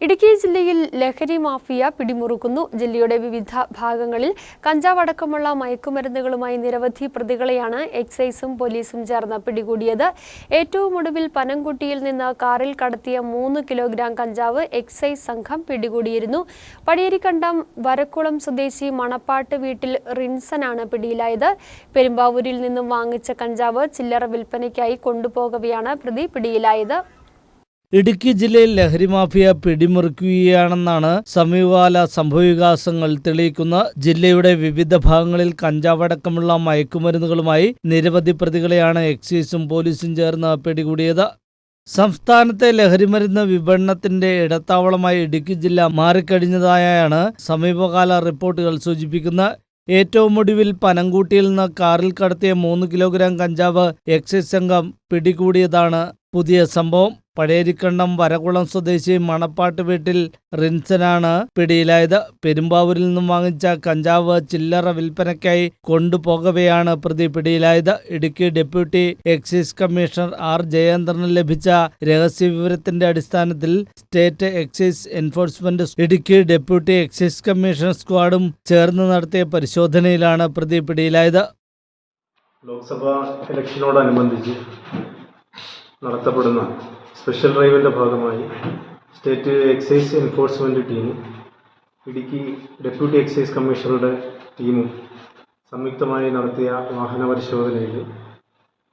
ഇടുക്കി ജില്ലയിൽ ലഹരി മാഫിയ പിടിമുറുക്കുന്നു. ജില്ലയുടെ വിവിധ ഭാഗങ്ങളിൽ കഞ്ചാവ് അടക്കമുള്ള മയക്കുമരുന്നുകളുമായി നിരവധി പ്രതികളെയാണ് എക്സൈസും പോലീസും ചേർന്ന് പിടികൂടിയത്. ഏറ്റവും ഒടുവിൽ പനംകുട്ടിയിൽ നിന്ന് കാറിൽ കടത്തിയ മൂന്ന് കിലോഗ്രാം കഞ്ചാവ് എക്സൈസ് സംഘം പിടികൂടിയിരുന്നു. പടിയേരിക്കണ്ടം വരക്കുളം സ്വദേശി മണപ്പാട്ട് വീട്ടിൽ റിൻസനാണ് പിടിയിലായത്. പെരുമ്പാവൂരിൽ നിന്നും വാങ്ങിച്ച കഞ്ചാവ് ചില്ലറ വിൽപ്പനയ്ക്കായി കൊണ്ടുപോകവെയാണ് പ്രതി പിടിയിലായത്. ഇടുക്കി ജില്ലയിൽ ലഹരി മാഫിയ പിടിമുറുക്കുകയാണെന്നാണ് സമീപകാല സംഭവവികാസങ്ങൾ തെളിയിക്കുന്ന ജില്ലയുടെ വിവിധ ഭാഗങ്ങളിൽ കഞ്ചാവടക്കമുള്ള മയക്കുമരുന്നുകളുമായി നിരവധി പ്രതികളെയാണ് എക്സൈസും പോലീസും ചേർന്ന് പിടികൂടിയത്. സംസ്ഥാനത്തെ ലഹരിമരുന്ന് വിപണനത്തിന്റെ ഇടത്താവളമായി ഇടുക്കി ജില്ല മാറിക്കഴിഞ്ഞതായാണ് സമീപകാല റിപ്പോർട്ടുകൾ സൂചിപ്പിക്കുന്നത് ഏറ്റവും ഒടുവിൽ പനങ്കൂട്ടിയിൽ നിന്ന് കാറിൽ കടത്തിയ മൂന്ന് കിലോഗ്രാം കഞ്ചാവ് എക്സൈസ് സംഘം പിടികൂടിയതാണ് പുതിയ സംഭവം. പഴയരിക്കണ്ടം വരകുളം സ്വദേശി മണപ്പാട്ട് വീട്ടിൽ റിൻസനാണ് പിടിയിലായത്. പെരുമ്പാവൂരിൽ നിന്നും വാങ്ങിച്ച കഞ്ചാവ് ചില്ലറ വിൽപ്പനയ്ക്കായി കൊണ്ടുപോകവെയാണ് പ്രതി പിടിയിലായത്. Idukki deputy excise commissioner R ജയേന്ദ്രന് ലഭിച്ച രഹസ്യവിവരത്തിന്റെ അടിസ്ഥാനത്തിൽ state excise enforcement Idukki deputy excise commissioner സ്ക്വാഡും ചേർന്ന് നടത്തിയ പരിശോധനയിലാണ് പ്രതി പിടിയിലായത്. ലോക്സഭാ ഇലക്ഷനോടനുബന്ധിച്ച് നടത്തപ്പെടുന്ന സ്പെഷ്യൽ ഡ്രൈവിന്റെ ഭാഗമായി സ്റ്റേറ്റ് എക്സൈസ് എൻഫോഴ്സ്മെന്റ് ടീമും ഇടുക്കി ഡെപ്യൂട്ടി എക്സൈസ് കമ്മീഷണറുടെ ടീമും സംയുക്തമായി നടത്തിയ വാഹന പരിശോധനയിൽ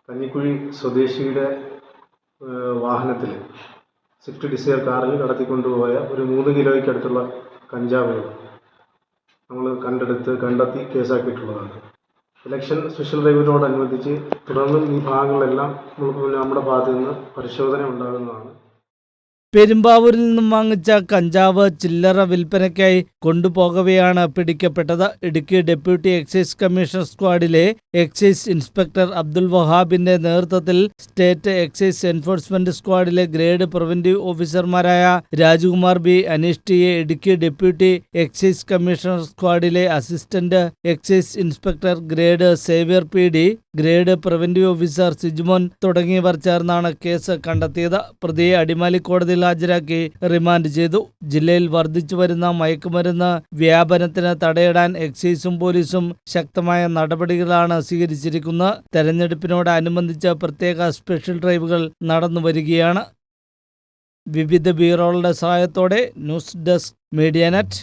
കഞ്ഞിക്കുഴി സ്വദേശിയുടെ വാഹനത്തിൽ സ്വിഫ്റ്റ് ഡിസയർ കാറിൽ കടത്തിക്കൊണ്ടുപോയ ഒരു മൂന്ന് കിലോയ്ക്കടുത്തുള്ള കഞ്ചാവുകൾ നമ്മൾ കണ്ടെടുത്ത് കണ്ടെത്തി കേസാക്കിയിട്ടുള്ളതാണ്. ഇലക്ഷൻ സ്പെഷ്യൽ ഡ്രൈവിനോടനുബന്ധിച്ച് തുടർന്നും ഈ ഭാഗങ്ങളെല്ലാം നമുക്ക് നമ്മുടെ ഭാഗത്തു നിന്ന് പരിശോധന ഉണ്ടാകുന്നതാണ്. പെരുമ്പാവൂരിൽ നിന്നും വാങ്ങിച്ച കഞ്ചാവ് ചില്ലറ വിൽപ്പനയ്ക്കായി കൊണ്ടുപോകവെയാണ് പിടിക്കപ്പെട്ടത്. ഇടുക്കി ഡെപ്യൂട്ടി എക്സൈസ് കമ്മീഷണർ സ്ക്വാഡിലെ എക്സൈസ് ഇൻസ്പെക്ടർ അബ്ദുൽ വഹാബിന്റെ നേതൃത്വത്തിൽ സ്റ്റേറ്റ് എക്സൈസ് എൻഫോഴ്സ്മെന്റ് സ്ക്വാഡിലെ ഗ്രേഡ് പ്രിവന്റീവ് ഓഫീസർമാരായ Rajakumar B Aneesh T A Idukki deputy excise commissioner സ്ക്വാഡിലെ assistant excise inspector grade Xavier P D grade preventive officer Sijumon തുടങ്ങിയവർ ചേർന്നാണ് കേസ് കണ്ടെത്തിയത്. പ്രതിയെ അടിമാലി ഹാജരാക്കി റിമാൻഡ് ചെയ്തു. ജില്ലയിൽ വർദ്ധിച്ചു വരുന്ന മയക്കുമരുന്ന് വ്യാപനത്തിന് തടയിടാൻ എക്സൈസും പോലീസും ശക്തമായ നടപടികളാണ് സ്വീകരിച്ചിരിക്കുന്നത്. തെരഞ്ഞെടുപ്പിനോടനുബന്ധിച്ച് പ്രത്യേക സ്പെഷ്യൽ ഡ്രൈവുകൾ നടന്നു വരികയാണ് വിവിധ ബ്യൂറോകളുടെ സഹായത്തോടെ ന്യൂസ് ഡെസ്ക് മീഡിയ നെറ്റ്.